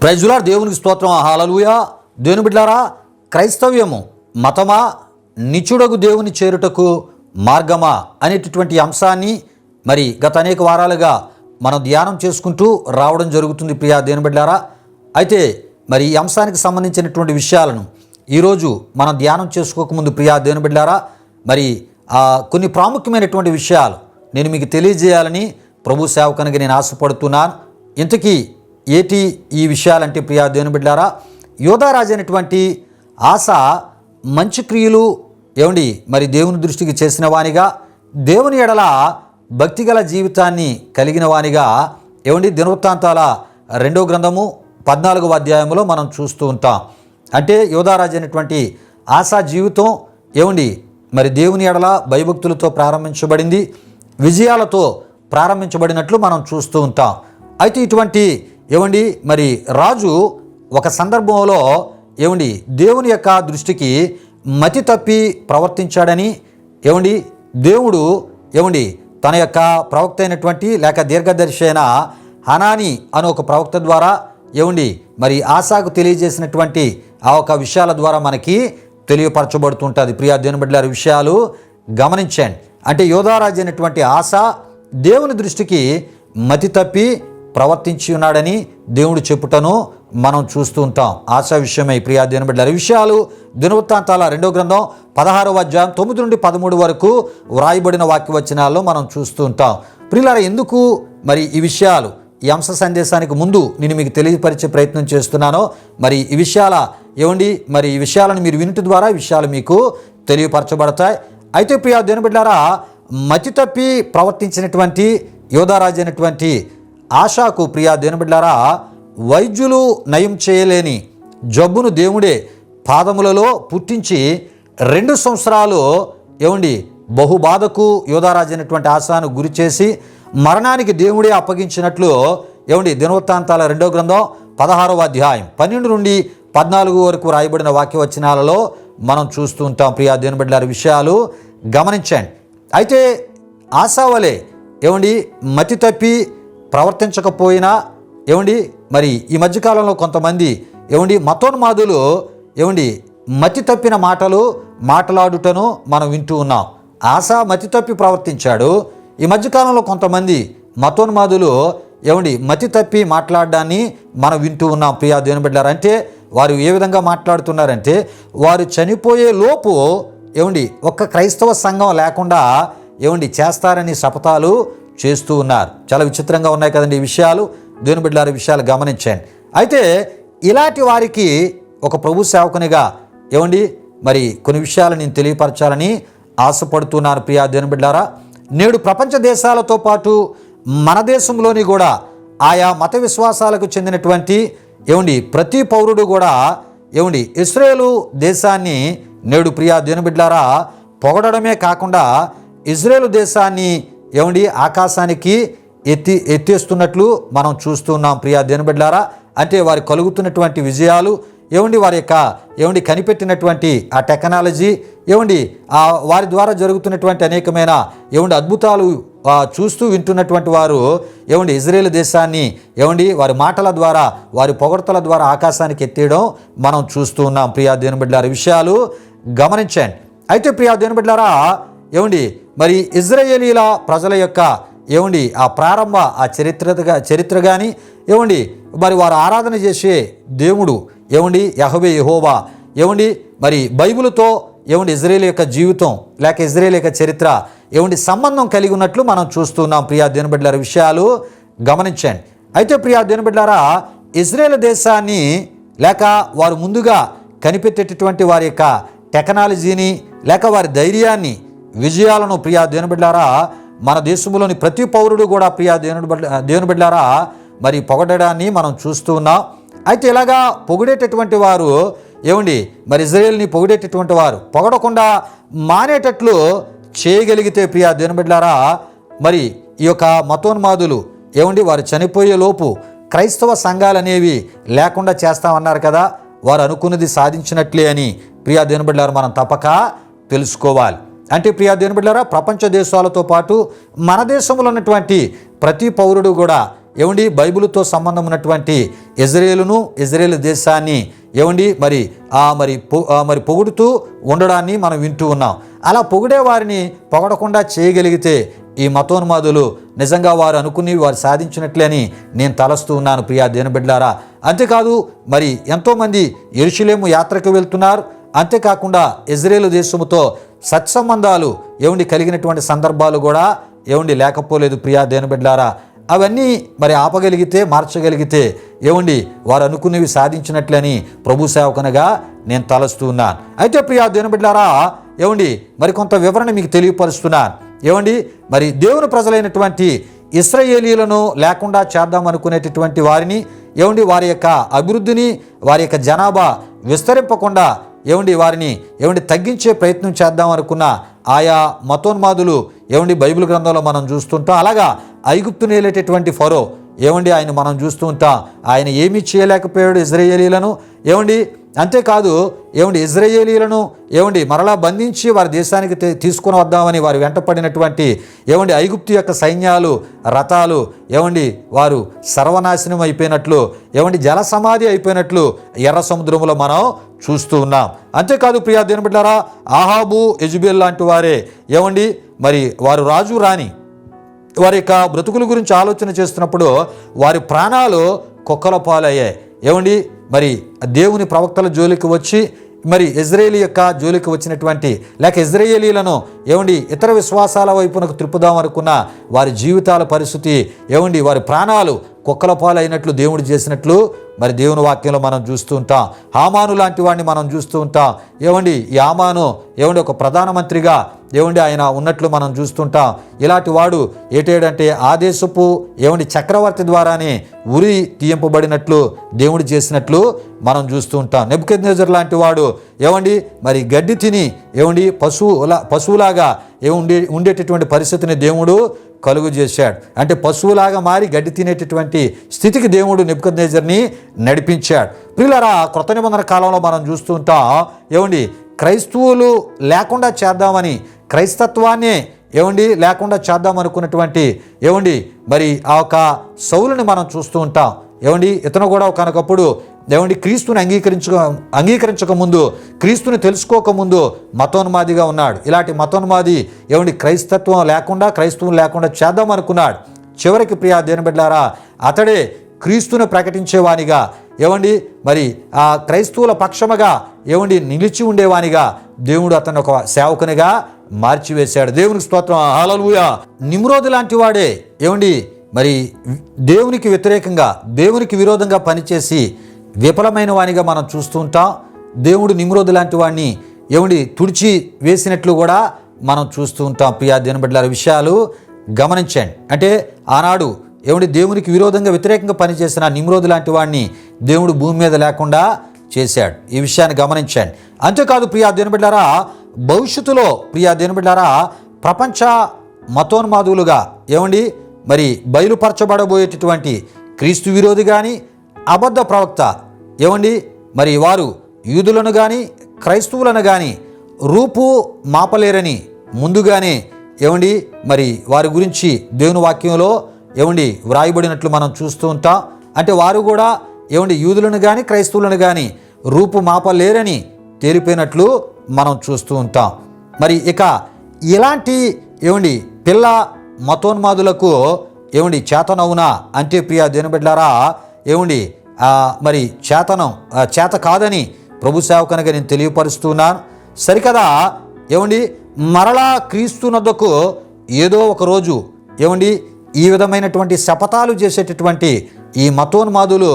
ప్రైజులార్ దేవునికి స్తోత్రం. హాలలుయా దేవుని బిడ్డారా క్రైస్తవ్యము మతమా? నిచుడగు దేవుని చేరుటకు మార్గమా? అనేటటువంటి అంశాన్ని మరి గత అనేక వారాలుగా మనం ధ్యానం చేసుకుంటూ రావడం జరుగుతుంది ప్రియా దేవుని బిడ్డారా. అయితే మరి ఈ అంశానికి సంబంధించినటువంటి విషయాలను ఈరోజు మనం ధ్యానం చేసుకోకముందు ప్రియా దేవుని బిడ్డారా మరి కొన్ని ప్రాముఖ్యమైనటువంటి విషయాలు నేను మీకు తెలియజేయాలని ప్రభు సేవకనికి నేను ఆశపడుతున్నాను. ఇంతకీ ఏటి ఈ విషయాలంటే ప్రియా దేవుని బిడ్డారా యోధారాజు అనేటువంటి ఆశ మంచి క్రియలు ఏమండి మరి దేవుని దృష్టికి చేసిన వానిగా దేవుని ఎడల భక్తిగల జీవితాన్ని కలిగిన వానిగా ఏమండి దినవృత్తాంతాల రెండో గ్రంథము పద్నాలుగవ అధ్యాయంలో మనం చూస్తూ ఉంటాం. అంటే యోధారాజు అనేటువంటి ఆశా జీవితం ఏమండి మరి దేవుని ఎడల భయభక్తులతో ప్రారంభించబడింది విజయాలతో ప్రారంభించబడినట్లు మనం చూస్తూ ఉంటాం. అయితే ఇటువంటి ఏమండి? మరి రాజు ఒక సందర్భంలో ఏమండి? దేవుని యొక్క దృష్టికి మతి తప్పి ప్రవర్తించాడని ఏమండి? దేవుడు ఏమండి? తన యొక్క ప్రవక్త అయినటువంటి లేక దీర్ఘదర్శి అయిన హనాని అనే ఒక ప్రవక్త ద్వారా ఏమండి? మరి ఆశాకు తెలియజేసినటువంటి ఆ ఒక విషయాల ద్వారా మనకి తెలియపరచబడుతుంటుంది. ప్రియా దేవుని విషయాలు గమనించండి. అంటే యోధారాజు అయినటువంటి ఆశ దేవుని దృష్టికి మతి తప్పి ప్రవర్తించి ఉన్నాడని దేవుడు చెప్పుటను మనం చూస్తూ ఉంటాం. ఆశా విషయమై ప్రియా దేవుని బిడ్డల విషయాలు దినవృత్తాంతాల రెండో గ్రంథం పదహారవ అధ్యాయం తొమ్మిది నుండి పదమూడు వరకు వ్రాయబడిన వాక్యవచనాల్లో మనం చూస్తూ ఉంటాం. ప్రియులారా ఎందుకు మరి ఈ విషయాలు? ఈ అంశ సందేశానికి ముందు నేను మీకు తెలియపరిచే ప్రయత్నం చేస్తున్నానో. మరి ఈ విషయాల ఏమండి మరి ఈ విషయాలను మీరు వినుట ద్వారా విషయాలు మీకు తెలియపరచబడతాయి. అయితే ప్రియా దేని బిడ్డారా మతి తప్పి ప్రవర్తించినటువంటి యోధారాజు అయినటువంటి ఆశాకు ప్రియా దేనిబిడ్లారా వైద్యులు నయం చేయలేని జబ్బును దేవుడే పాదములలో పుట్టించి రెండు సంవత్సరాలు ఏమండి బహుబాధకు యోధారాజు అయినటువంటి ఆశాను గురి చేసి మరణానికి దేవుడే అప్పగించినట్లు ఏమండి దినవృత్తాంతాల రెండో గ్రంథం పదహారవ అధ్యాయం పన్నెండు నుండి పద్నాలుగు వరకు రాయబడిన వాక్యవచనాలలో మనం చూస్తూ ఉంటాం. ప్రియా దేవుని విషయాలు గమనించండి. అయితే ఆశావలే ఏమండి మతి తప్పి ప్రవర్తించకపోయినా ఏమండి మరి ఈ మధ్యకాలంలో కొంతమంది ఏమండి మతోన్మాదులు ఏమండి మతి తప్పిన మాటలు మాట్లాడుటను మనం వింటూ ఉన్నాం. ఆశ మతి తప్పి ప్రవర్తించాడు. ఈ మధ్యకాలంలో కొంతమంది మతోన్మాదులు ఏమండి మతి తప్పి మాట్లాడడాన్ని మనం వింటూ ఉన్నాం. ప్రియా దేవుని బిడ్డారు అంటే వారు ఏ విధంగా మాట్లాడుతున్నారంటే వారు చనిపోయే లోపు ఏమండి ఒక్క క్రైస్తవ సంఘం లేకుండా ఏమండి చేస్తారని శపథాలు చేస్తూ ఉన్నారు. చాలా విచిత్రంగా ఉన్నాయి కదండి ఈ విషయాలు. దేవుని బిడ్డలారి విషయాలు గమనించండి. అయితే ఇలాంటి వారికి ఒక ప్రభు సేవకునిగా ఏమండి? మరి కొన్ని విషయాలు నేను తెలియపరచాలని ఆశపడుతున్నాను ప్రియా దేవుని బిడ్డారా నేడు ప్రపంచ దేశాలతో పాటు మన దేశంలోని కూడా ఆయా మత విశ్వాసాలకు చెందినటువంటి ఏమండి? ప్రతి పౌరుడు కూడా ఏమండి? ఇస్రాయేలు దేశాన్ని నేడు ప్రియా దేవుని బిడ్డారా పొగడమే కాకుండా ఇజ్రాయేల్ దేశాన్ని ఏమండి? ఆకాశానికి ఎత్తి ఎత్తేస్తున్నట్లు మనం చూస్తున్నాం ప్రియా దేవుని అంటే వారి కలుగుతున్నటువంటి విజయాలు ఏమండి? వారి యొక్క ఏమండి? కనిపెట్టినటువంటి ఆ టెక్నాలజీ ఏమండి? ఆ వారి ద్వారా జరుగుతున్నటువంటి అనేకమైన ఏమండి? అద్భుతాలు చూస్తూ వింటున్నటువంటి వారు ఏమండి? ఇజ్రాయేల్ దేశాన్ని ఏమండి? వారి మాటల ద్వారా వారి పొగడతల ద్వారా ఆకాశానికి ఎత్తేయడం మనం చూస్తూ ఉన్నాం ప్రియా దేవుని విషయాలు గమనించండి. అయితే ప్రియా దేవుని ఏమండి? మరి ఇజ్రాయేలీల ప్రజల యొక్క ఏమండి ఆ ప్రారంభ ఆ చరిత్రగా చరిత్ర కానీ ఏమండి మరి వారు ఆరాధన చేసే దేవుడు ఏమండి యహవే యహోవా ఏమండి మరి బైబిల్తో ఏమండి ఇజ్రాయేల్ యొక్క జీవితం లేక ఇజ్రాయేల్ యొక్క చరిత్ర ఏమండి సంబంధం కలిగి ఉన్నట్లు మనం చూస్తున్నాం. ప్రియా దేనిబిడ్లార విషయాలు గమనించండి. అయితే ప్రియా దేనిబిడ్లారా ఇజ్రాయేల్ దేశాన్ని లేక వారు ముందుగా కనిపెట్టేటటువంటి వారి యొక్క టెక్నాలజీని లేక వారి ధైర్యాన్ని విజయాలను ప్రియా దేవుని బిడ్డారా మన దేశంలోని ప్రతి పౌరుడు కూడా ప్రియా దేవుని బిడ్డ దేవుని బిడ్డారా మరి పొగడడాన్ని మనం చూస్తూ ఉన్నాం. అయితే ఇలాగా పొగిడేటటువంటి వారు ఏమండి మరి ఇజ్రాయేల్ని పొగిడేటటువంటి వారు పొగడకుండా మానేటట్లు చేయగలిగితే ప్రియా దేవుని బిడ్డారా మరి ఈ యొక్క మతోన్మాదులు ఏమండి వారు చనిపోయే లోపు క్రైస్తవ సంఘాలు అనేవి లేకుండా చేస్తామన్నారు కదా వారు అనుకున్నది సాధించినట్లే అని ప్రియా దేవుని బిడ్డారు మనం తప్పక తెలుసుకోవాలి. అంటే ప్రియా దేవుని బిడ్డారా ప్రపంచ దేశాలతో పాటు మన దేశంలో ఉన్నటువంటి ప్రతి పౌరుడు కూడా ఏమండి బైబిల్తో సంబంధం ఉన్నటువంటి ఇజ్రాయేలును ఇజ్రాయేల్ దేశాన్ని ఏమండి మరి ఆ మరి మరి పొగుడుతూ ఉండడాన్ని మనం వింటూ ఉన్నాం. అలా పొగిడే వారిని పొగడకుండా చేయగలిగితే ఈ మతోన్మాదులు నిజంగా వారు అనుకుని వారు సాధించినట్లేని నేను తలస్తూ ఉన్నాను ప్రియా దేనబిడ్డారా అంతేకాదు మరి ఎంతోమంది ఎరుషులేము యాత్రకు వెళ్తున్నారు. అంతేకాకుండా ఇజ్రాయేల్ దేశముతో సత్సంబంధాలు ఏమండి కలిగినటువంటి సందర్భాలు కూడా ఏమండి లేకపోలేదు ప్రియా దేనబిడ్డారా అవన్నీ మరి ఆపగలిగితే మార్చగలిగితే ఏమండి వారు అనుకునేవి సాధించినట్లని ప్రభు సేవకనగా నేను తలస్తూ ఉన్నాను. అయితే ప్రియా దేనబిడ్లారా ఏమండి మరి కొంత వివరణ మీకు తెలియపరుస్తున్నాను. ఏమండి మరి దేవుని ప్రజలైనటువంటి ఇస్రయేలీలను లేకుండా చేద్దాం అనుకునేటటువంటి వారిని ఏమండి వారి యొక్క అభివృద్ధిని వారి యొక్క జనాభా విస్తరింపకుండా ఏమండి వారిని ఏమండి తగ్గించే ప్రయత్నం చేద్దాం అనుకున్న ఆయా మతోన్మాదులు ఏమండి బైబిల్ గ్రంథంలో మనం చూస్తుంటాం. అలాగా ఐగుప్తుని వెళ్ళేటటువంటి ఫరో ఏమండి ఆయన మనం చూస్తూ ఉంటాం. ఆయన ఏమీ చేయలేకపోయాడు ఇజ్రాయేలీలను. ఏమండి అంతేకాదు ఏమండి ఇజ్రాయేలీలను ఏమండి మరలా బంధించి వారి దేశానికి తీసుకుని తీసుకొని వద్దామని వారు వెంటపడినటువంటి ఏమండి ఐగుప్తు యొక్క సైన్యాలు రథాలు ఏమండి వారు సర్వనాశనం అయిపోయినట్లు ఏమండి జల సమాధి అయిపోయినట్లు ఎర్ర సముద్రంలో మనం చూస్తూ ఉన్నాం. అంతేకాదు ప్రియా దేని బిడ్డారా ఆహాబు ఎజుబేల్ లాంటి వారే ఏమండి మరి వారు రాజు రాణి వారి యొక్క బ్రతుకుల గురించి ఆలోచన చేస్తున్నప్పుడు వారి ప్రాణాలు కుక్కల పాలయ్యాయి. ఏమండి మరి దేవుని ప్రవక్తల జోలికి వచ్చి మరి ఇజ్రాయేలీ యొక్క జోలికి వచ్చినటువంటి లేక ఇజ్రాయేలీలను ఏమండి ఇతర విశ్వాసాల వైపునకు త్రిప్పుదాం అనుకున్న వారి జీవితాల పరిస్థితి ఏమండి వారి ప్రాణాలు కుక్కల పాలైనట్లు దేవుడు చేసినట్లు మరి దేవుని వాక్యంలో మనం చూస్తూ ఉంటాం. హామాను లాంటి వాడిని మనం చూస్తూ ఉంటాం. ఏమండి ఈ హామాను ఏమండి ఒక ప్రధానమంత్రిగా ఏమండి ఆయన ఉన్నట్లు మనం చూస్తుంటాం ఇలాంటి వాడు ఏటేడంటే ఆదేశపు ఏమండి చక్రవర్తి ద్వారానే ఉరి తీయింపబడినట్లు దేవుడు చేసినట్లు మనం చూస్తూ ఉంటాం. నెబుకెద్నేజర్ లాంటి వాడు ఏమండి మరి గడ్డి తిని ఏమండి పశువుల పశువులాగా ఏముండే ఉండేటటువంటి పరిస్థితిని దేవుడు కలుగు చేశాడు. అంటే పశువులాగా మారి గడ్డి తినేటటువంటి స్థితికి దేవుడు నెబుకద్నేజర్ని నడిపించాడు. ప్రియులరా కృత నిబంధన కాలంలో మనం చూస్తుంటాం ఏమండి క్రైస్తవులు లేకుండా చేద్దామని క్రైస్తత్వాన్నే ఏమండి లేకుండా చేద్దాం అనుకున్నటువంటి ఏమండి మరి ఆ యొక్క సౌలుని మనం చూస్తూ ఉంటాం. ఏమండి ఇతను కూడా ఒకనొకప్పుడు ఏమండి క్రీస్తుని అంగీకరించక అంగీకరించక ముందు క్రీస్తుని తెలుసుకోక ముందు మతోన్మాదిగా ఉన్నాడు. ఇలాంటి మతోన్మాది ఏమండి క్రైస్తత్వం లేకుండా క్రైస్తవం లేకుండా చేద్దాం అనుకున్నాడు. చివరికి ప్రియా దేని బిడ్డారా అతడే క్రీస్తుని ప్రకటించేవానిగా ఏమండి మరి ఆ క్రైస్తవుల పక్షముగా ఏమండి నిలిచి ఉండేవానిగా దేవుడు అతను ఒక సేవకునిగా మార్చివేశాడు. దేవునికి స్తోత్రం. హాలలుయ నిమ్రోదు లాంటి వాడే ఏమండి మరి దేవునికి వ్యతిరేకంగా దేవునికి విరోధంగా పనిచేసి విఫలమైన వానిగా మనం చూస్తూ ఉంటాం. దేవుడు నిమ్రోదు లాంటి వాడిని ఏమిటి తుడిచి వేసినట్లు కూడా మనం చూస్తూ ఉంటాం. ప్రియా దినబడ్ల విషయాలు గమనించండి. అంటే ఆనాడు ఏమిటి దేవునికి విరోధంగా వ్యతిరేకంగా పనిచేసిన నిమ్రోదు లాంటి వాడిని దేవుడు భూమి మీద లేకుండా చేశాడు. ఈ విషయాన్ని గమనించండి. అంతేకాదు ప్రియా దినబిడ్డారా భవిష్యత్తులో ప్రియా దినబిడ్డారా ప్రపంచ మతోన్మాదులుగా ఏమండి మరి బయలుపరచబడబోయేటటువంటి క్రీస్తు విరోధి కానీ అబద్ధ ప్రవక్త. ఏమండి? మరి వారు యూదులను కానీ క్రైస్తవులను కానీ రూపు మాపలేరని ముందుగానే ఏమండి? మరి వారి గురించి దేవుని వాక్యంలో ఏమండి? వ్రాయబడినట్లు మనం చూస్తూ ఉంటాం. అంటే వారు కూడా ఏమండి? యూదులను కానీ క్రైస్తవులను కానీ రూపు మాపలేరని తేలిపోయినట్లు మనం చూస్తూ ఉంటాం. మరి ఇక ఇలాంటి ఏమండి? పిల్ల మతోన్మాదులకు ఏమండి? చేతనవునా? అంటే ప్రియ దేనిబిడ్లారా ఏమండి? మరి చేతనం చేత కాదని ప్రభు సేవకనగా నేను తెలియపరుస్తున్నాను. సరికదా? ఏమండి? మరలా క్రీస్తునద్దకు ఏదో ఒక రోజు ఏమండి? ఈ విధమైనటువంటి శపథాలు చేసేటటువంటి ఈ మతోన్మాదులు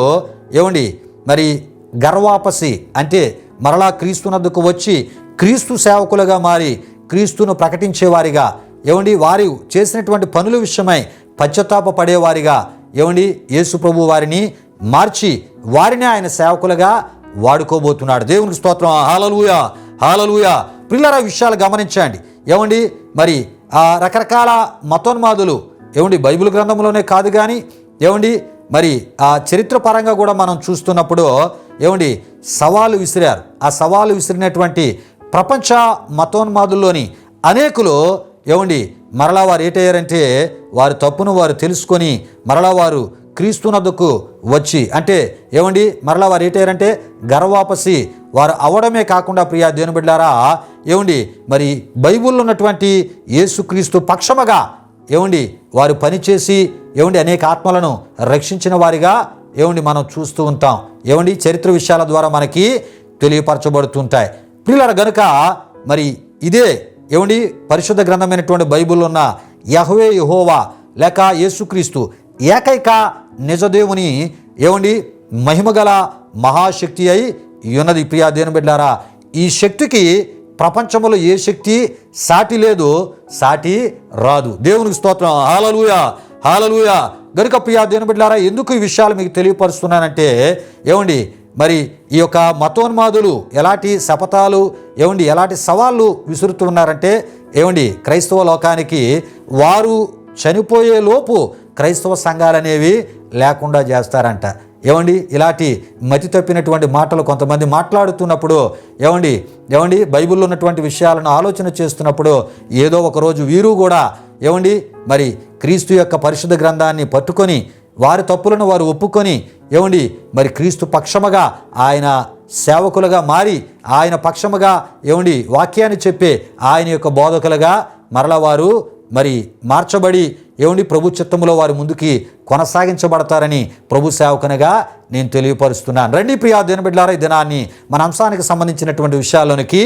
ఏమండి? మరి గర్వాపసి అంటే మరలా క్రీస్తునద్దకు వచ్చి క్రీస్తు సేవకులుగా మారి క్రీస్తును ప్రకటించేవారిగా ఏమండి? వారు చేసినటువంటి పనుల విషయమై పశ్చాత్తాప పడేవారిగా ఏమండి? యేసు ప్రభు వారిని మార్చి వారిని ఆయన సేవకులుగా వాడుకోబోతున్నాడు. దేవునికి స్తోత్రం. హాలలుయా హాలలుయా పిల్లల విషయాలు గమనించండి. ఏమండి? మరి ఆ రకరకాల మతోన్మాదులు ఏమండి? బైబిల్ గ్రంథంలోనే కాదు కానీ ఏమండి? మరి ఆ చరిత్ర పరంగా కూడా మనం చూస్తున్నప్పుడు ఏమండి? సవాలు విసిరారు. ఆ సవాలు విసిరినటువంటి ప్రపంచ మతోన్మాదుల్లోని అనేకులు ఏమండి? మరలా వారు ఏటయ్యారంటే వారి తప్పును వారు తెలుసుకొని మరలా వారు క్రీస్తునద్దుకు వచ్చి అంటే ఏమండి మరలా వారు ఏటయ్యారంటే గర్వాపసి వారు అవడమే కాకుండా ప్రియా దేని బిడ్డారా ఏమండి మరి బైబిల్లో ఉన్నటువంటి యేసుక్రీస్తు పక్షముగా ఏమండి వారు పనిచేసి ఏమండి అనేక ఆత్మలను రక్షించిన వారిగా ఏమండి మనం చూస్తూ ఉంటాం. ఏమండి చరిత్ర విషయాల ద్వారా మనకి తెలియపరచబడుతుంటాయి. పిల్లల గనుక మరి ఇదే ఏమండి పరిశుద్ధ గ్రంథమైనటువంటి బైబిల్లో ఉన్న యహవే యహోవా లేక యేసుక్రీస్తు ఏకైక నిజదేవుని ఏమండి? మహిమగల మహాశక్తి అయి ఉన్నది ప్రియా దేని బిడ్డారా. ఈ శక్తికి ప్రపంచంలో ఏ శక్తి సాటి లేదు సాటి రాదు. దేవునికి స్తోత్రం. హాలలుయ హాలలుయ గనుక ప్రియా దేని బిడ్డారా ఎందుకు ఈ విషయాలు మీకు తెలియపరుస్తున్నానంటే ఏమండి? మరి ఈ యొక్క మతోన్మాదులు ఎలాంటి శపథాలు ఏమండి? ఎలాంటి సవాళ్ళు విసురుతున్నారంటే ఏమండి? క్రైస్తవ లోకానికి వారు చనిపోయే లోపు క్రైస్తవ సంఘాలు అనేవి లేకుండా చేస్తారంట. ఏమండి ఇలాంటి మతి తప్పినటువంటి మాటలు కొంతమంది మాట్లాడుతున్నప్పుడు ఏమండి ఏమండి బైబిల్లో ఉన్నటువంటి విషయాలను ఆలోచన చేస్తున్నప్పుడు ఏదో ఒక రోజు వీరు కూడా ఏమండి మరి క్రీస్తు యొక్క పరిశుద్ధ గ్రంథాన్ని పట్టుకొని వారి తప్పులను వారు ఒప్పుకొని ఏమండి మరి క్రీస్తు పక్షముగా ఆయన సేవకులుగా మారి ఆయన పక్షముగా ఏమండి వాక్యాన్ని చెప్పే ఆయన యొక్క బోధకులుగా మరల వారు మరి మార్చబడి ఏమిటి ప్రభు చిత్తములో వారి ముందుకి కొనసాగించబడతారని ప్రభు సేవకునిగా నేను తెలియపరుస్తున్నాను. రండి ప్రియా దేనబిడ్లారా ఈ దినాన్ని మన అంశానికి సంబంధించినటువంటి విషయాల్లోనికి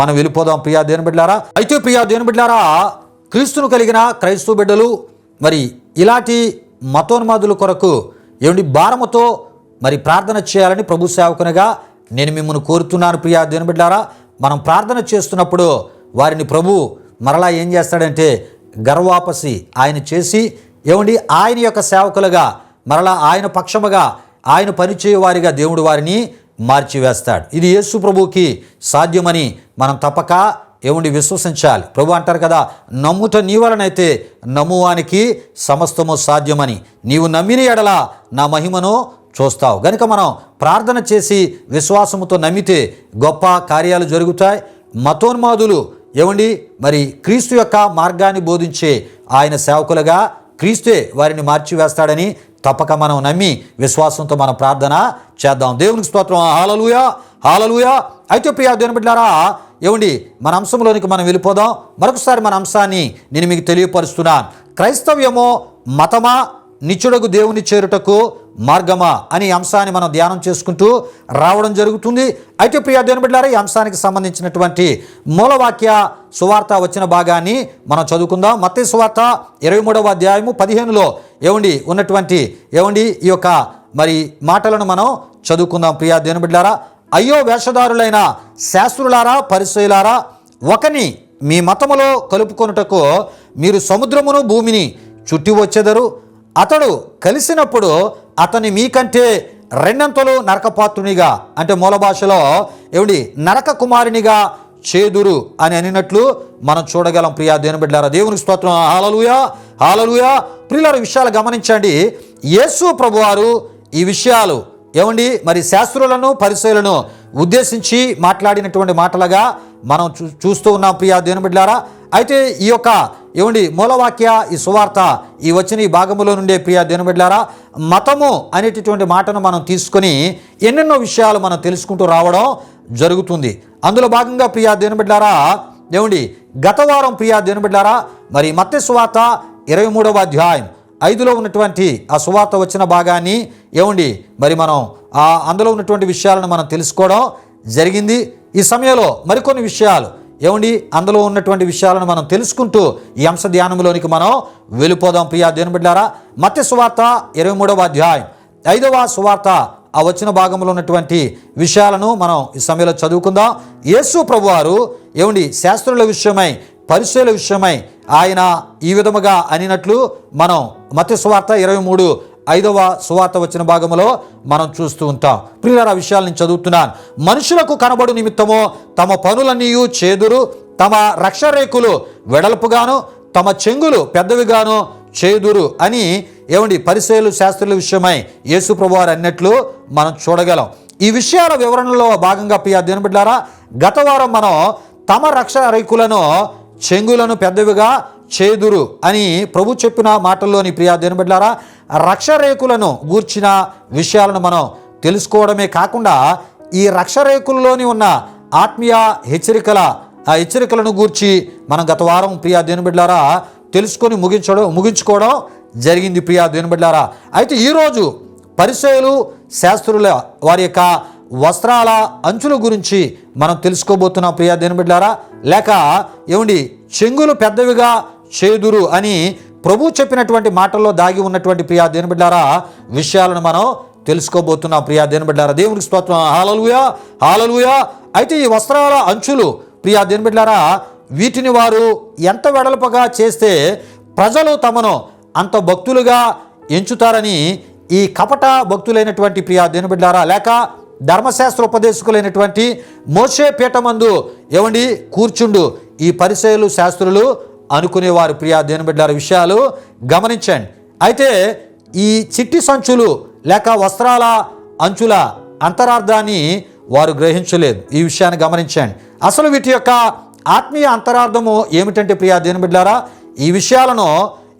మనం వెళ్ళిపోదాం. ప్రియా దేనబిడ్లారా అయితే ప్రియా దేనబిడ్లారా క్రీస్తును కలిగిన క్రైస్తవ బిడ్డలు మరి ఇలాంటి మతోన్మాదుల కొరకు ఏమిటి భారముతో మరి ప్రార్థన చేయాలని ప్రభు సేవకునిగా నేను మిమ్మల్ని కోరుతున్నాను. ప్రియా దేనబిడ్లారా మనం ప్రార్థన చేస్తున్నప్పుడు వారిని ప్రభు మరలా ఏం చేస్తాడంటే గర్వాపసి ఆయన చేసి ఏమండి ఆయన యొక్క సేవకులుగా మరలా ఆయన పక్షముగా ఆయన పనిచేయవారిగా దేవుడు వారిని మార్చివేస్తాడు. ఇది యేసు ప్రభుకి సాధ్యమని మనం తప్పక ఏముండి విశ్వసించాలి. ప్రభు అంటారు కదా నమ్ముట నీ వలనైతే నమ్మువానికి సమస్తము సాధ్యమని. నీవు నమ్మిన ఎడల నా మహిమను చూస్తావు. గనుక మనం ప్రార్థన చేసి విశ్వాసముతో నమ్మితే గొప్ప కార్యాలు జరుగుతాయి. మతోన్మాదులు ఏమండి? మరి క్రీస్తు యొక్క మార్గాన్ని బోధించే ఆయన సేవకులుగా క్రీస్తే వారిని మార్చివేస్తాడని తప్పక మనం నమ్మి విశ్వాసంతో మనం ప్రార్థన చేద్దాం. దేవునికి స్తోత్రం. హాలలుయా హాలలుయా అయితే ప్రియా దేవుని బిడ్డారా ఏమండి? మన అంశంలోనికి మనం వెళ్ళిపోదాం. మరొకసారి మన అంశాన్ని నేను మీకు తెలియపరుస్తున్నాను క్రైస్తవ్యమో మతమా నిచ్చుడకు దేవుని చేరుటకు మార్గమా అని అంశాన్ని మనం ధ్యానం చేసుకుంటూ రావడం జరుగుతుంది. అయితే ప్రియా దేవుని బిడ్డారా ఈ అంశానికి సంబంధించినటువంటి మూలవాక్య సువార్త వచ్చిన భాగాన్ని మనం చదువుకుందాం. మత్తే సువార్త ఇరవై మూడవ అధ్యాయము పదిహేనులో ఏమండి ఉన్నటువంటి ఏమండి ఈ యొక్క మరి మాటలను మనం చదువుకుందాం. ప్రియా దేవుని బిడ్డారా అయ్యో వేషధారులైన శాస్త్రులారా పరిచయులారా ఒకని మీ మతములో కలుపుకొనుటకు మీరు సముద్రమును భూమిని చుట్టి వచ్చెదరు. అతడు కలిసినప్పుడు అతని మీకంటే రెండంతలు నరకపాత్రునిగా అంటే మూల భాషలో ఏమిటి? నరక కుమారునిగా చేదురు అని అనినట్లు మనం చూడగలం. ప్రియా దేవుని బిడ్డారా దేవునికి స్తోత్రం. హాలలుయా హాలలుయా ప్రియుల విషయాలు గమనించండి. యేసు ప్రభువారు ఈ విషయాలు ఏమండి? మరి శాస్త్రులను పరిశీలను ఉద్దేశించి మాట్లాడినటువంటి మాటలుగా మనం చూ చూస్తూ ఉన్నాం. ప్రియా దేని బిడ్డారా అయితే ఈ యొక్క ఇవ్వండి మూలవాక్య ఈ సువార్త ఈ వచ్చిన ఈ భాగములో నుండే ప్రియా దేవుని మతము అనేటటువంటి మాటను మనం తీసుకొని ఎన్నెన్నో విషయాలు మనం తెలుసుకుంటూ రావడం జరుగుతుంది. అందులో భాగంగా ప్రియా దేవుని ఏమండి గత వారం ప్రియా దేవుని మరి మత్స్య సువార్త ఇరవై మూడవ అధ్యాయం ఐదులో ఉన్నటువంటి ఆ సువార్త వచ్చిన భాగాన్ని ఏమండి మరి మనం ఆ అందులో ఉన్నటువంటి విషయాలను మనం తెలుసుకోవడం జరిగింది. ఈ సమయంలో మరికొన్ని విషయాలు ఏమండి? అందులో ఉన్నటువంటి విషయాలను మనం తెలుసుకుంటూ ఈ అంశ ధ్యానంలోనికి మనం వెళ్ళిపోదాం. ప్రియా దేని బిడ్డారా మత్స్య సువార్త ఇరవై మూడవ అధ్యాయం ఐదవ సువార్త ఆ వచ్చిన భాగంలో ఉన్నటువంటి విషయాలను మనం ఈ సమయంలో చదువుకుందాం. యేసు ప్రభువారు ఏమండి? శాస్త్రుల విషయమై పరిశీల విషయమై ఆయన ఈ విధముగా అనినట్లు మనం మత్స్య సువార్త ఇరవై మూడు ఐదవ సువార్త వచ్చిన భాగంలో మనం చూస్తూ ఉంటాం. ప్రియులారా విషయాలు నేను చదువుతున్నాను. మనుషులకు కనబడు నిమిత్తము తమ పనులన్నీ చేదురు తమ రక్షరేకులు వెడల్పుగాను తమ చెంగులు పెద్దవిగాను చేదురు అని ఏమండి పరిశైలు శాస్త్రుల విషయమై యేసు ప్రభువారు అన్నట్లు మనం చూడగలం. ఈ విషయాల వివరణలో భాగంగా ప్రియా దేని బిడ్డారా గత వారం మనం తమ రక్ష రైకులను చెంగులను పెద్దవిగా చేదురు అని ప్రభు చెప్పిన మాటల్లోని ప్రియా దేని బిడ్డారా రక్షరేకులను గూర్చిన విషయాలను మనం తెలుసుకోవడమే కాకుండా ఈ రక్షరేకుల్లోని ఉన్న ఆత్మీయ హెచ్చరికల ఆ హెచ్చరికలను గూర్చి మనం గత వారం ప్రియా దేనిబిడ్లారా తెలుసుకొని ముగించడం ముగించుకోవడం జరిగింది ప్రియా దేనిబిడ్లారా అయితే ఈరోజు పరిచయులు శాస్త్రుల వారి యొక్క వస్త్రాల అంచుల గురించి మనం తెలుసుకోబోతున్నాం ప్రియా దేనిబిడ్లారా లేక ఏమండి చెంగులు పెద్దవిగా చేదురు అని ప్రభు చెప్పినటువంటి మాటల్లో దాగి ఉన్నటువంటి ప్రియా దేనిబిడ్డారా విషయాలను మనం తెలుసుకోబోతున్నాం ప్రియా దేనిబిడ్డారా దేవునికి స్తోత్రం. హాలలుయా హాలలుయా అయితే ఈ వస్త్రాల అంచులు ప్రియా దేనిబిడ్డారా వీటిని వారు ఎంత వెడల్పగా చేస్తే ప్రజలు తమను అంత భక్తులుగా ఎంచుతారని ఈ కపట భక్తులైనటువంటి ప్రియా దేనిబిడ్డారా లేక ధర్మశాస్త్ర ఉపదేశకులైనటువంటి మోసే పీఠమందు ఏమండి కూర్చుండు ఈ పరిచయలు శాస్త్రులు అనుకునేవారు ప్రియా దేని బిడ్డార విషయాలు గమనించండి. అయితే ఈ చిట్టి సంచులు లేక వస్త్రాల అంచుల అంతరార్థాన్ని వారు గ్రహించలేదు. ఈ విషయాన్ని గమనించండి. అసలు వీటి యొక్క ఆత్మీయ అంతరార్థము ఏమిటంటే ప్రియా దేని బిడ్డారా ఈ విషయాలను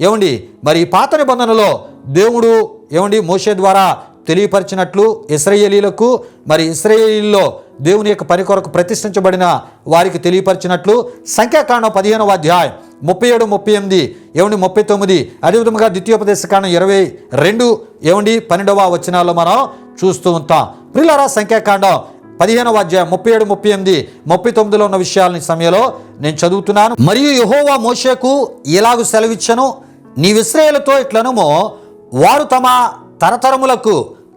ఏమండి మరి పాత నిబంధనలో దేవుడు ఏమండి మోషే ద్వారా తెలియపరిచినట్లు ఇస్రయేలీలకు మరి ఇస్రాయేలీల్లో దేవుని యొక్క పని కొరకు ప్రతిష్ఠించబడిన వారికి తెలియపరిచినట్లు సంఖ్యాకాండం పదిహేనవ అధ్యాయం ముప్పై ఏడు ముప్పై ఎనిమిది ఏమండి ముప్పై తొమ్మిది అదేవిధంగా ద్వితీయోపదేశ కాండం ఇరవై రెండు ఏమండి పన్నెండవ వచనాల్లో మనం చూస్తూ ఉంటాం. ప్రిలారా సంఖ్యాకాండం పదిహేనవ అధ్యాయం ముప్పై ఏడు ముప్పై ఎనిమిది ముప్పై తొమ్మిదిలో ఉన్న విషయాలని సమయంలో నేను చదువుతున్నాను. మరియు యహోవా మోషేకు ఇలాగు సెలవిచ్చను నీ విశ్రయలతో ఇట్లనుమో వారు తమ తరతరములకు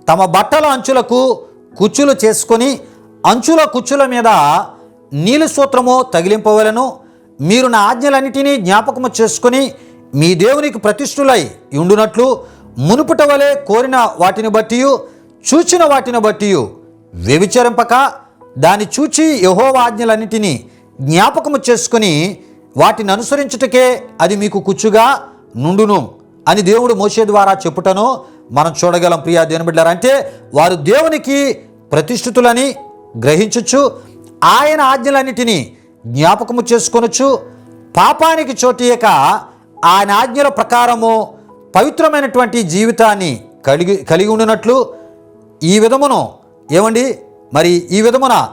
తమ బట్టల అంచులకు కుచ్చులు చేసుకొని అంచుల కుచ్చుల మీద నీలి సూత్రము తగిలింపవలను. మీరు నా ఆజ్ఞలన్నిటినీ జ్ఞాపకము చేసుకొని మీ దేవునికి ప్రతిష్ఠులై ఉండునట్లు మునుపుట వలె కోరిన వాటిని బట్టి చూచిన వాటిని బట్టి వ్యభిచరింపక దాన్ని చూచి యహోవ ఆజ్ఞలన్నిటినీ జ్ఞాపకము చేసుకొని వాటిని అనుసరించుటకే అది మీకు కుచ్చుగా నుండును అని దేవుడు మోసే ద్వారా చెప్పుటను మనం చూడగలం ప్రియా దేని బిడ్డారంటే వారు దేవునికి ప్రతిష్ఠితులని గ్రహించచ్చు ఆయన ఆజ్ఞలన్నిటినీ జ్ఞాపకము చేసుకొనొచ్చు. పాపానికి చోటీయక ఆయన ఆజ్ఞల ప్రకారము పవిత్రమైనటువంటి జీవితాన్ని కలిగి కలిగి ఉండినట్లు ఈ విధమును ఏమండి? మరి ఈ విధమున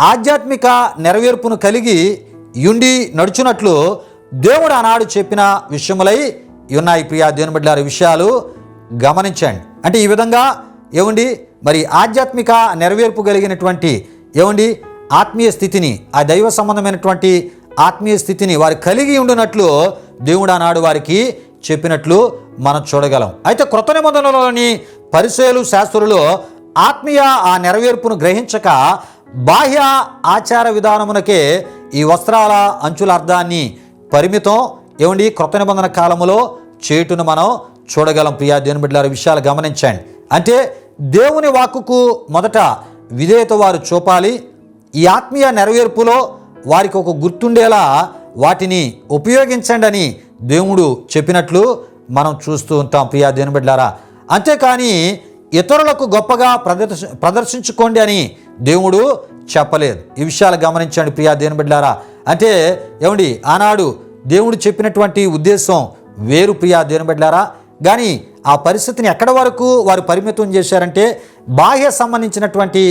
ఆధ్యాత్మిక నెరవేర్పును కలిగి యుండి నడుచునట్లు దేవుడు ఆనాడు చెప్పిన విషయములై ఉన్నాయి ప్రియా దేవుని బిడ్డారి విషయాలు. గమనించండి. అంటే ఈ విధంగా ఏమండి మరి ఆధ్యాత్మిక నెరవేర్పు కలిగినటువంటి ఏమండి ఆత్మీయ స్థితిని ఆ దైవ సంబంధమైనటువంటి ఆత్మీయ స్థితిని వారు కలిగి ఉండినట్లు దేవుడు ఆనాడు వారికి చెప్పినట్లు మనం చూడగలం. అయితే క్రొత్త నిబంధనలోని పరిచయలు శాస్త్రులు ఆత్మీయ ఆ నెరవేర్పును గ్రహించక బాహ్య ఆచార విధానమునకే ఈ వస్త్రాల అంచుల అర్థాన్ని పరిమితం ఏమండి క్రొత్త నిబంధన కాలములో చేటును మనం చూడగలం ప్రియా దేవుని బిడ్డలారి విషయాలు గమనించండి. అంటే దేవుని వాక్కుకు మొదట విధేయత వారు చూపాలి. ఈ ఆత్మీయ నెరవేర్పులో వారికి ఒక గుర్తుండేలా వాటిని ఉపయోగించండి అని దేవుడు చెప్పినట్లు మనం చూస్తూ ఉంటాం ప్రియా దేవుని బిడ్డలారా. అంతేకాని ఇతరులకు గొప్పగా ప్రదర్శ ప్రదర్శించుకోండి అని దేవుడు చెప్పలేదు. ఈ విషయాలు గమనించండి ప్రియా దేవుని బిడ్డలారా. అంటే ఏమండి ఆనాడు దేవుడు చెప్పినటువంటి ఉద్దేశం వేరు ప్రియా దేవుని బిడ్డలారా. కానీ ఆ పరిస్థితిని ఎక్కడ వరకు వారు పరిమితం చేశారంటే బాహ్య సంబంధించినటువంటి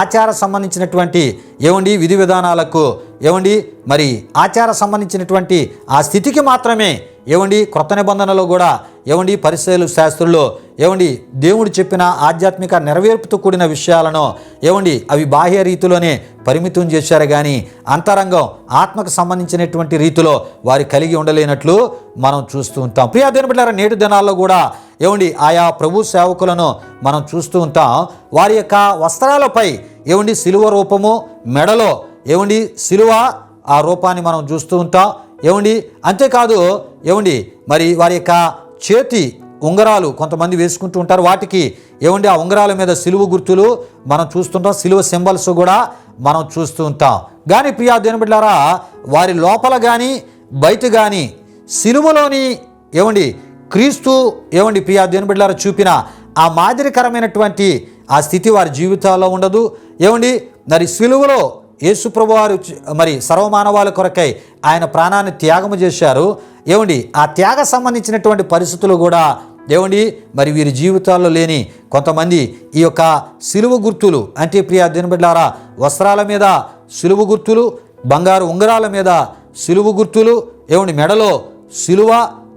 ఆచార సంబంధించినటువంటి ఏమండి విధి విధానాలకు ఏమండి మరి ఆచార సంబంధించినటువంటి ఆ స్థితికి మాత్రమే ఏమండి క్రొత్త నిబంధనలో కూడా ఏమండి పరిశైలు శాస్త్రుల్లో ఏమండి దేవుడు చెప్పిన ఆధ్యాత్మిక నెరవేర్పుతో కూడిన విషయాలను ఏమండి అవి బాహ్య రీతిలోనే పరిమితం చేశారు కానీ అంతరంగం ఆత్మకు సంబంధించినటువంటి రీతిలో వారి కలిగి ఉండలేనట్లు మనం చూస్తూ ఉంటాం. ప్రియా దేని నేటి దినాల్లో కూడా ఏమండి ఆయా ప్రభు సేవకులను మనం చూస్తూ ఉంటాం. వారి యొక్క వస్త్రాలపై ఏమండి సిలువ రూపము మెడలో ఏమండి సిలువ ఆ రూపాన్ని మనం చూస్తూ ఉంటాం. ఏమండి అంతేకాదు ఏమండి మరి వారి యొక్క చేతి ఉంగరాలు కొంతమంది వేసుకుంటూ ఉంటారు. వాటికి ఏమండి ఆ ఉంగరాల మీద సిలువ గుర్తులు మనం చూస్తుంటాం. సిలువ సింబల్స్ కూడా మనం చూస్తూ ఉంటాం. కానీ ప్రియా దేనిబిడ్డారా వారి లోపల కానీ బయట కానీ సిలువలోని ఏమండి క్రీస్తు ఏమండి ప్రియా దేనిబిడ్డారా చూపిన ఆ మాదిరికరమైనటువంటి ఆ స్థితి వారి జీవితాల్లో ఉండదు. ఏమండి మరి సిలువలో యేసుప్రభు వారు మరి సర్వమానవాళి కొరకై ఆయన ప్రాణాన్ని త్యాగము చేశారు. ఏమండి ఆ త్యాగ సంబంధించినటువంటి పరిస్థితులు కూడా ఏమండి మరి వీరి జీవితాల్లో లేని కొంతమంది ఈ యొక్క సిలువ గుర్తులు అంటే ప్రియ దినబిడ్లారా వస్త్రాల మీద సిలువ గుర్తులు బంగారు ఉంగరాల మీద సిలువ గుర్తులు ఏమండి మెడలో సిలువ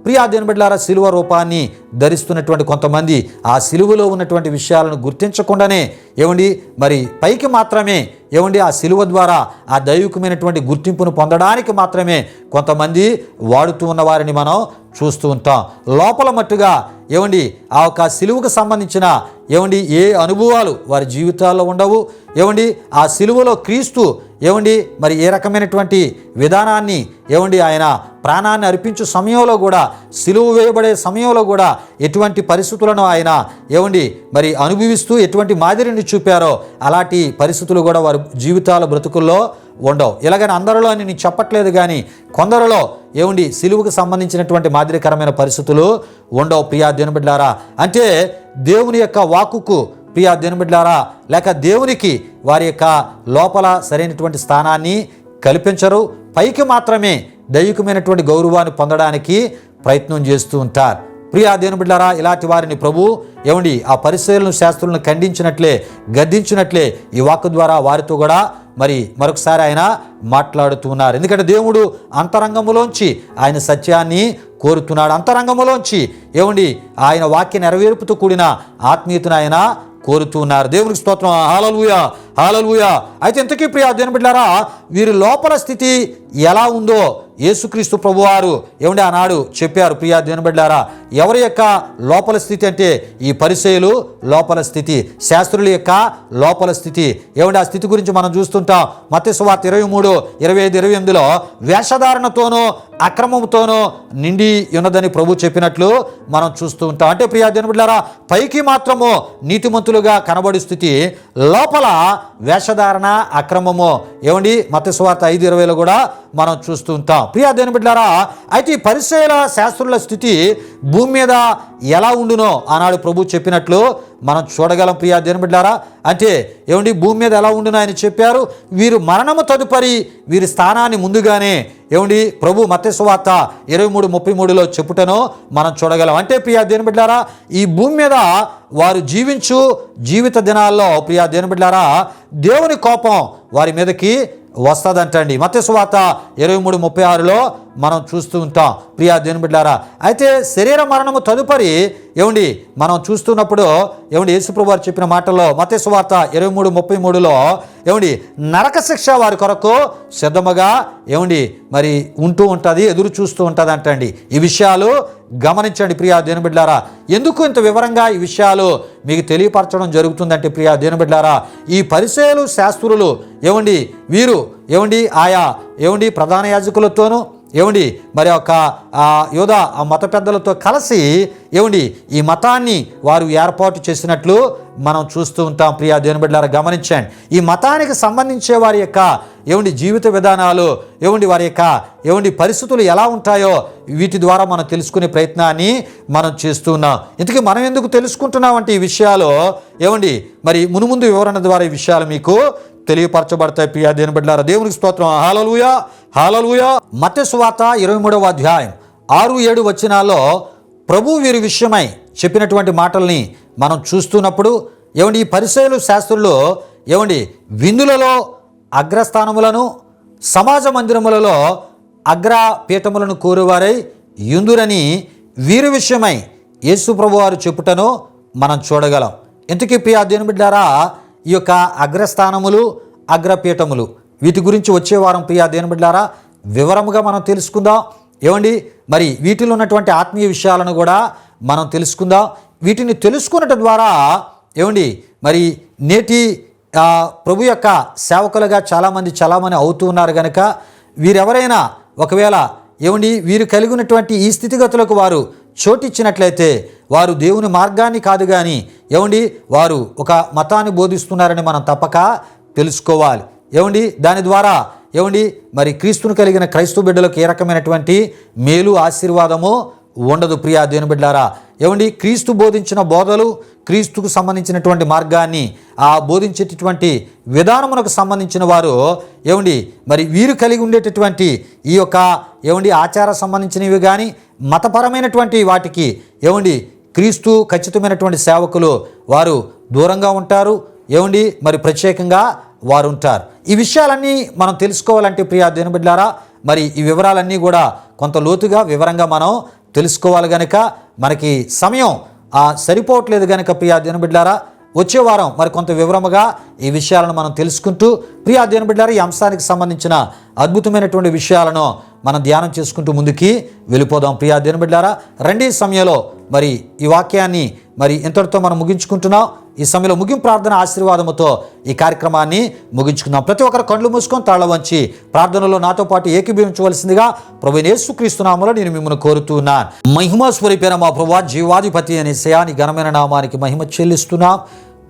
ప్రియా దినబిడ్లారా సిలువ రూపాన్ని ధరిస్తున్నటువంటి కొంతమంది ఆ సిలువలో ఉన్నటువంటి విషయాలను గుర్తించకుండానే ఏమండి మరి పైకి మాత్రమే ఏమండి ఆ సిలువ ద్వారా ఆ దైవికమైనటువంటి గుర్తింపును పొందడానికి మాత్రమే కొంతమంది వాడుతూ ఉన్న వారిని మనం చూస్తూ ఉంటాం. లోపల మట్టుగా ఏమండి ఆ యొక్క సిలువకు సంబంధించిన ఏమండి ఏ అనుభవాలు వారి జీవితాల్లో ఉండవు. ఏమండి ఆ సిలువలో క్రీస్తు ఏమండి మరి ఏ రకమైనటువంటి విధానాన్ని ఏమండి ఆయన ప్రాణాన్ని అర్పించు సమయంలో కూడా సిలువు వేయబడే సమయంలో కూడా ఎటువంటి పరిస్థితులను ఆయన ఏమండి మరి అనుభవిస్తూ ఎటువంటి మాదిరిని చూపారో అలాంటి పరిస్థితులు కూడా వారి జీవితాల బ్రతుకుల్లో ఉండవు. ఇలాగని అందరిలో అని నేను చెప్పట్లేదు కానీ కొందరిలో ఏమండి సిలువుకు సంబంధించినటువంటి మాదిరికరమైన పరిస్థితులు ఉండవు. ప్రియా దినబిడ్లారా అంటే దేవుని యొక్క వాక్కుకు ప్రియా దినబిడ్లారా లేక దేవునికి వారి యొక్క లోపల సరైనటువంటి స్థానాన్ని కల్పించరు. పైకి మాత్రమే దైవికమైనటువంటి గౌరవాన్ని పొందడానికి ప్రయత్నం చేస్తూ ఉంటారు. ప్రియా దేవుని ఇలాంటి వారిని ప్రభు ఏమండి ఆ పరిశీలన శాస్త్రులను ఖండించినట్లే గద్దించినట్లే ఈ వాక్ ద్వారా వారితో కూడా మరి మరొకసారి ఆయన మాట్లాడుతూ ఉన్నారు. ఎందుకంటే దేవుడు అంతరంగములోంచి ఆయన సత్యాన్ని కోరుతున్నాడు. అంతరంగములోంచి ఏమండి ఆయన వాక్య నెరవేర్పుతో కూడిన ఆత్మీయతను ఆయన కోరుతున్నారు దేవునికి స్తోత్రం. హాలలుయా హాలలుయ అయితే ఇంతకీ ప్రియా దేని బిడ్డారా వీరి లోపల స్థితి ఎలా ఉందో యేసుక్రీస్తు ప్రభువారు ఏమండి ఆనాడు చెప్పారు. ప్రియా దేవుని బిడ్డారా ఎవరి యొక్క లోపల స్థితి అంటే ఈ పరిచయులు లోపల స్థితి శాస్త్రుల యొక్క లోపల స్థితి. ఏమండి ఆ స్థితి గురించి మనం చూస్తుంటాం. మత్స్యవార్త ఇరవై మూడు ఇరవై ఐదు ఇరవై ఎనిమిదిలో వేషధారణతోనూ అక్రమంతోనూ నిండి ఉన్నదని ప్రభు చెప్పినట్లు మనం చూస్తూ ఉంటాం. అంటే ప్రియా జనబిడ్లారా పైకి మాత్రము నీతిమంతులుగా కనబడి స్థితి లోపల వేషధారణ అక్రమము. ఏమండి? మతస్వార్థ ఐదు ఇరవైలో కూడా మనం చూస్తూ ఉంటాం. ప్రియా దేని బిడ్డారా అయితే ఈ పరిచయాల శాస్త్రుల స్థితి భూమి మీద ఎలా ఉండునో ఆనాడు ప్రభు చెప్పినట్లు మనం చూడగలం ప్రియా దేని బిడ్డారా. అంటే ఏమండి భూమి మీద ఎలా ఉండును ఆయన చెప్పారు? వీరు మరణము తదుపరి వీరి స్థానాన్ని ముందుగానే ఏమండి ప్రభు మత్స్యవార్త ఇరవై మూడు ముప్పై మూడులో చెప్పుటను మనం చూడగలం. అంటే ప్రియా దేని బిడ్డారా ఈ భూమి మీద వారు జీవించు జీవిత దినాల్లో ప్రియా దేని బిడ్డారా దేవుని కోపం వారి మీదకి వస్తుందంటండి. మత్స్యవార్త ఇరవై మూడు ముప్పై ఆరులో మనం చూస్తూ ఉంటాం. ప్రియా దేని బిడ్డారా అయితే శరీర మరణము తదుపరి ఏమండి? మనం చూస్తున్నప్పుడు ఏమండి? యేసుప్రభు వారు చెప్పిన మాటల్లో మత్స్యవార్త ఇరవై మూడు ముప్పై మూడులో ఏమండి? నరక శిక్ష వారి కొరకు సిద్ధముగా ఏమండి? మరి ఉంటూ ఉంటుంది ఎదురు చూస్తూ ఉంటుంది అంటండి ఈ విషయాలు గమనించండి ప్రియా దేనబిడ్డారా ఎందుకు ఇంత వివరంగా ఈ విషయాలు మీకు తెలియపరచడం జరుగుతుందంటే ప్రియా దేనబిడ్డారా ఈ పరిచయాలు శాస్త్రులు ఏమండి వీరు ఏమండి ఆయా ఏమండి ప్రధాన యాజకులతోనూ ఏమండి మరి ఒక యోధ ఆ మత పెద్దలతో కలిసి ఏమండి ఈ మతాన్ని వారు ఏర్పాటు చేసినట్లు మనం చూస్తూ ఉంటాం. ప్రియా దేవుని బిడ్డలారా గమనించండి. ఈ మతానికి సంబంధించే వారి యొక్క ఏమండి జీవిత విధానాలు ఏమండి వారి యొక్క ఏమండి పరిస్థితులు ఎలా ఉంటాయో వీటి ద్వారా మనం తెలుసుకునే ప్రయత్నాన్ని మనం చేస్తున్నాం ఇంతకీ మనం ఎందుకు తెలుసుకుంటున్నాం అంటే ఈ విషయాలు? ఏమండి మరి మునుముందు వివరణ ద్వారా ఈ విషయాలు మీకు తెలియపరచబడతాయి ప్రియా దేని బిడ్డారా దేవునికి స్తోత్రం. హాలలుయ హాలలుయ స్వాత ఇరవై మూడవ అధ్యాయం ఆరు ఏడు వచ్చినాల్లో ప్రభు వీరి విషయమై చెప్పినటువంటి మాటల్ని మనం చూస్తున్నప్పుడు ఏమండి ఈ పరిచయలు శాస్త్రులు ఏమండి విందులలో అగ్రస్థానములను సమాజ మందిరములలో అగ్ర పీఠములను కోరువారై యుందురని వీరి విషయమై యేసు ప్రభు వారు చెప్పుటను మనం చూడగలం. ఇంతకీ ప్రియా దేని బిడ్డారా ఈ యొక్క అగ్రస్థానములు అగ్రపీఠములు. వీటి గురించి వచ్చే వారం ప్రియా దేనిబిడ్లారా వివరముగా మనం తెలుసుకుందాం. ఏమండి? మరి వీటిలో ఉన్నటువంటి ఆత్మీయ విషయాలను కూడా మనం తెలుసుకుందాం. వీటిని తెలుసుకున్నటం ద్వారా ఏమండి? మరి నేటి ప్రభు యొక్క సేవకులుగా చాలామంది చాలామంది అవుతూ ఉన్నారు కనుక వీరెవరైనా ఒకవేళ ఏమండి? వీరు కలిగి ఉన్నటువంటి ఈ స్థితిగతులకు వారు చోటిచ్చినట్లయితే వారు దేవుని మార్గాన్ని కాదు కానీ ఏమండి? వారు ఒక మతాన్ని బోధిస్తున్నారని మనం తప్పక తెలుసుకోవాలి. ఏమండి? దాని ద్వారా ఏమండి? మరి క్రీస్తును కలిగిన క్రైస్తవ బిడ్డలకు ఏ రకమైనటువంటి మేలు ఆశీర్వాదము ఉండదు ప్రియా దేవుని బిడ్డారా. ఏమండి? క్రీస్తు బోధించిన బోధలు క్రీస్తుకు సంబంధించినటువంటి మార్గాన్ని ఆ బోధించేటటువంటి విధానమునకు సంబంధించిన వారు ఏమండి? మరి వీరు కలిగి ఉండేటటువంటి ఈ యొక్క ఏమండి? ఆచార సంబంధించినవి కానీ మతపరమైనటువంటి వాటికి ఏమండి క్రీస్తు ఖచ్చితమైనటువంటి సేవకులు వారు దూరంగా ఉంటారు. ఏమండి మరి ప్రత్యేకంగా వారు ఉంటారు. ఈ విషయాలన్నీ మనం తెలుసుకోవాలంటే ప్రియా దేనిబిడ్లారా మరి ఈ వివరాలన్నీ కూడా కొంత లోతుగా వివరంగా మనం తెలుసుకోవాలి గనక మనకి సమయం సరిపోవట్లేదు గనక ప్రియా దినబిడ్లారా వచ్చే వారం మరి కొంత వివరముగా ఈ విషయాలను మనం తెలుసుకుంటూ ప్రియా దినబిడ్లారా ఈ అంశానికి సంబంధించిన అద్భుతమైనటువంటి విషయాలను మనం ధ్యానం చేసుకుంటూ ముందుకి వెళ్ళిపోదాం. ప్రియా దినబిడ్లారా రండి సమయంలో మరి ఈ వాక్యాన్ని మరి ఇంతటితో మనం ముగించుకుంటున్నాం. ఈ సమయంలో ముగింపు ప్రార్థన ఆశీర్వాదముతో ఈ కార్యక్రమాన్ని ముగించుకుందాం. ప్రతి ఒక్కరు కళ్ళు మూసుకొని తాళ వంచి ప్రార్థనలో నాతో పాటు ఏకీభవించవలసిందిగా ప్రభు యేసుక్రీస్తునామలో నేను మిమ్మల్ని కోరుతున్నాను. మహిమ స్వరూపైన మా ప్రభా జీవాధిపతి అనే శయాని ఘనమైన నామానికి మహిమ చెల్లిస్తున్నాం.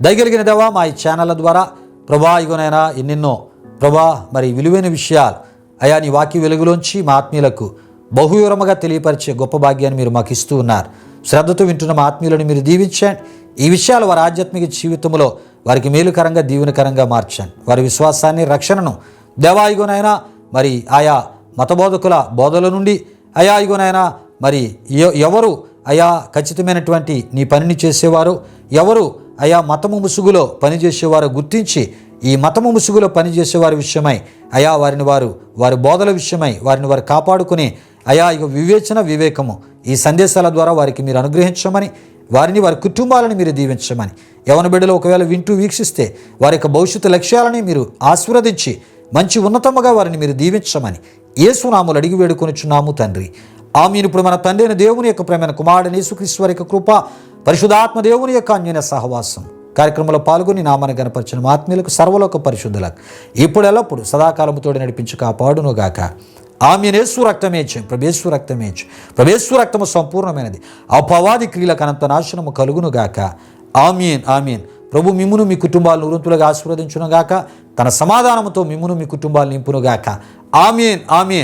దయగలిగిన దేవా మా ఈ ఛానళ్ళ ద్వారా ప్రభా ఇగోనైనా ఎన్నెన్నో ప్రభా మరి విలువైన విషయాలు అయా నీ వాక్య వెలుగులోంచి మా ఆత్మీయులకు బహువివరముగా తెలియపరిచే గొప్ప భాగ్యాన్ని మీరు మాకు ఇస్తూ ఉన్నారు. శ్రద్ధతో వింటున్న మా ఆత్మీయులను మీరు దీవించండి. ఈ విషయాలు వారి ఆధ్యాత్మిక జీవితంలో వారికి మేలుకరంగా దీవెనకరంగా మార్చండి. వారి విశ్వాసాన్ని రక్షణను దేవాయుగునైనా మరి ఆయా మతబోధకుల బోధల నుండి అయాయిగోనైనా మరి ఎ- ఎవరు అయా ఖచ్చితమైనటువంటి నీ పనిని చేసేవారు? ఎవరు అయా మతము ముసుగులో పనిచేసేవారు గుర్తించి ఈ మతము ముసుగులో పనిచేసే వారి విషయమై అయా వారిని వారు వారి బోధల విషయమై వారిని వారు కాపాడుకుని అయా ఇక వివేచన వివేకము ఈ సందేశాల ద్వారా వారికి మీరు అనుగ్రహించమని వారిని వారి కుటుంబాలను మీరు దీవించమని. యవన బిడ్డలు ఒకవేళ వింటూ వీక్షిస్తే వారి యొక్క భవిష్యత్తు లక్ష్యాలని మీరు ఆశీర్వదించి మంచి ఉన్నతముగా వారిని మీరు దీవించమని ఏసునాములు అడిగి వేడుకొనిచున్నాము తండ్రి. ఆమెను. ఇప్పుడు మన తండ్రి దేవుని యొక్క ప్రేమైన కుమారుడు యేసుక్రీస్తు వారి యొక్క కృప పరిశుధాత్మ దేవుని యొక్క అన్యోన్య సహవాసం కార్యక్రమంలో పాల్గొని నామాన్ని గనపరిచిన ఆత్మీయులకు సర్వలోక పరిశుద్ధులకు. ఇప్పుడు ఎల్లప్పుడు సదాకాలముతోడి నడిపించి కాపాడును గాక. రక్తమేచ్చు ప్రభేశ్వ రక్తమేచ్చు ప్రభేశ్వ రక్తము సంపూర్ణమైనది. అపవాది క్రియలకు అనంత నాశనము కలుగును గాక. ఆమీన్. ఆమీన్. ప్రభు మిమ్మును మీ కుటుంబాలను ఉరంతులుగా ఆశీర్వదించును గాక. తన సమాధానముతో మిమ్మును మీ కుటుంబాలు నింపును గాక. ఆమీన్. ఆమీన్.